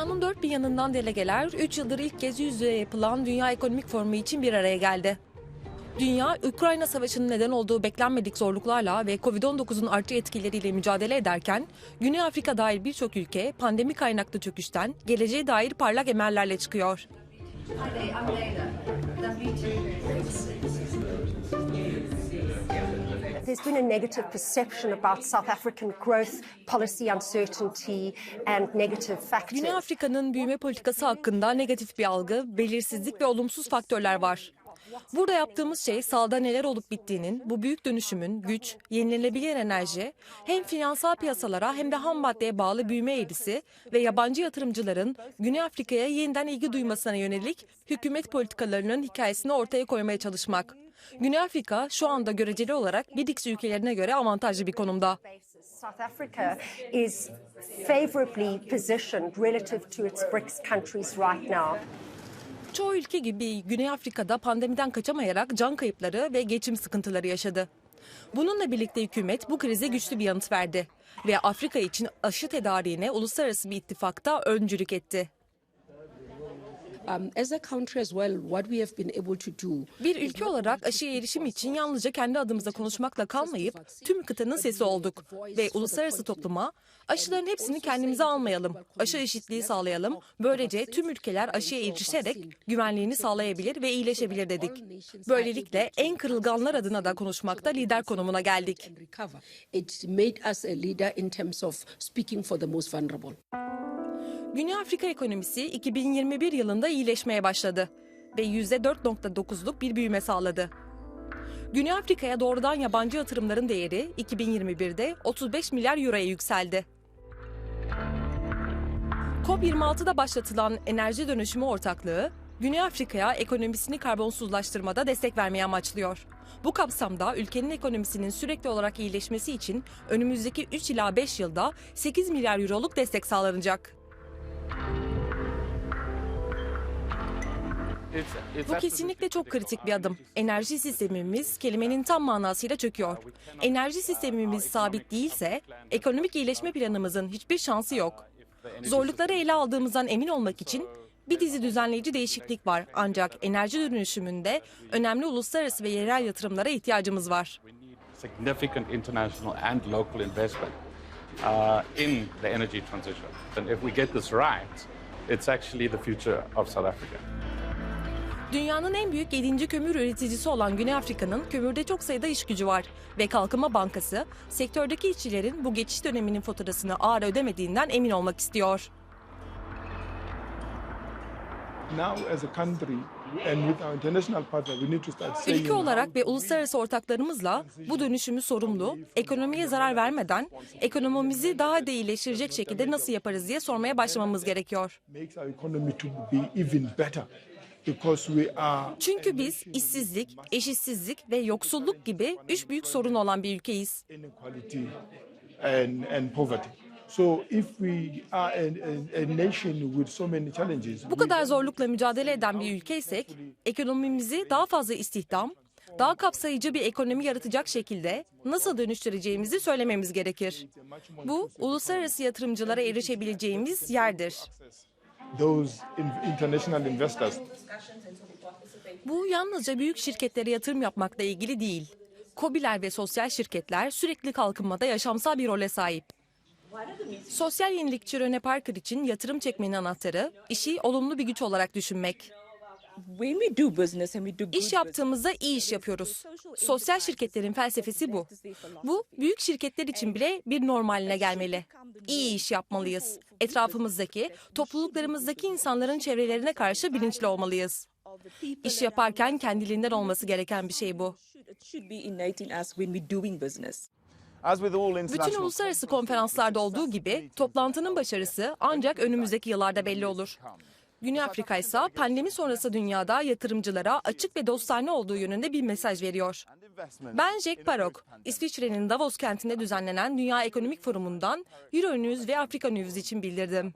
Dünyanın dört bir yanından delegeler 3 yıldır ilk kez yüz yüze yapılan Dünya Ekonomik Forumu için bir araya geldi. Dünya, Ukrayna Savaşı'nın neden olduğu beklenmedik zorluklarla ve Covid-19'un artçı etkileriyle mücadele ederken, Güney Afrika dahil birçok ülke pandemi kaynaklı çöküşten geleceğe dair parlak emellerle çıkıyor. There's been a negative perception about South African growth, policy uncertainty, and negative factors. Güney Afrika'nın büyüme politikası hakkında negatif bir algı, belirsizlik ve olumsuz faktörler var. Burada yaptığımız şey sahada neler olup bittiğinin, bu büyük dönüşümün güç, yenilenebilir enerji, hem finansal piyasalara hem de ham maddeye bağlı büyüme eğrisi ve yabancı yatırımcıların Güney Afrika'ya yeniden ilgi duymasına yönelik hükümet politikalarının hikayesini ortaya koymaya çalışmak. Güney Afrika şu anda göreceli olarak BRICS ülkelerine göre avantajlı bir konumda. South Africa is favorably positioned relative to its BRICS countries right now. Çoğu ülke gibi Güney Afrika'da pandemiden kaçamayarak can kayıpları ve geçim sıkıntıları yaşadı. Bununla birlikte hükümet bu krize güçlü bir yanıt verdi ve Afrika için aşı tedariğine uluslararası bir ittifakta öncülük etti. Bir ülke olarak aşıya erişim için yalnızca kendi adımıza konuşmakla kalmayıp tüm kıtanın sesi olduk ve uluslararası topluma aşıların hepsini kendimize almayalım, aşı eşitliği sağlayalım, böylece tüm ülkeler aşıya erişerek güvenliğini sağlayabilir ve iyileşebilir dedik. Böylelikle en kırılganlar adına da konuşmakta lider konumuna geldik. Güney Afrika ekonomisi 2021 yılında iyileşmeye başladı ve %4.9'luk bir büyüme sağladı. Güney Afrika'ya doğrudan yabancı yatırımların değeri 2021'de 35 milyar euroya yükseldi. COP26'da başlatılan enerji dönüşümü ortaklığı, Güney Afrika'ya ekonomisini karbonsuzlaştırmada destek vermeyi amaçlıyor. Bu kapsamda ülkenin ekonomisinin sürekli olarak iyileşmesi için önümüzdeki 3 ila 5 yılda 8 milyar euroluk destek sağlanacak. Bu kesinlikle çok kritik bir adım. Enerji sistemimiz kelimenin tam manasıyla çöküyor. Enerji sistemimiz sabit değilse ekonomik iyileşme planımızın hiçbir şansı yok. Zorlukları ele aldığımızdan emin olmak için bir dizi düzenleyici değişiklik var. Ancak enerji dönüşümünde önemli uluslararası ve yerel yatırımlara ihtiyacımız var. significant international and local investment uh, in the energy transition. And if we get this right, it's actually the future of South Africa. Dünyanın en büyük 7. kömür üreticisi olan Güney Afrika'nın kömürde çok sayıda iş gücü var ve Kalkınma Bankası sektördeki işçilerin bu geçiş döneminin faturasını ağır ödemediğinden emin olmak istiyor. now as a country Ülke olarak ve uluslararası ortaklarımızla bu dönüşümü sorumlu, ekonomiye zarar vermeden ekonomimizi daha da iyileştirecek şekilde nasıl yaparız diye sormaya başlamamız gerekiyor. Çünkü biz işsizlik, eşitsizlik ve yoksulluk gibi üç büyük sorun olan bir ülkeyiz. So if we are a, a, a nation with so many challenges, Bu kadar zorlukla mücadele eden bir ülkeysek, ekonomimizi daha fazla istihdam, daha kapsayıcı bir ekonomi yaratacak şekilde nasıl dönüştüreceğimizi söylememiz gerekir. Bu, uluslararası yatırımcılara erişebileceğimiz yerdir. those in, international investors Bu yalnızca büyük şirketlere yatırım yapmakla ilgili değil. KOBİ'ler ve sosyal şirketler sürekli kalkınmada yaşamsal bir role sahip. Sosyal yenilikçi Rene Parker için yatırım çekmenin anahtarı, işi olumlu bir güç olarak düşünmek. İş yaptığımızda iyi iş yapıyoruz. Sosyal şirketlerin felsefesi bu. Bu büyük şirketler için bile bir normaline gelmeli. İyi iş yapmalıyız. Etrafımızdaki, topluluklarımızdaki insanların çevrelerine karşı bilinçli olmalıyız. İş yaparken kendiliğinden olması gereken bir şey bu. Bütün uluslararası konferanslarda olduğu gibi toplantının başarısı ancak önümüzdeki yıllarda belli olur. Güney Afrika ise pandemi sonrası dünyada yatırımcılara açık ve dostane olduğu yönünde bir mesaj veriyor. Ben Jack Parok, İsviçre'nin Davos kentinde düzenlenen Dünya Ekonomik Forumu'ndan Euronews ve Afrika News için bildirdim.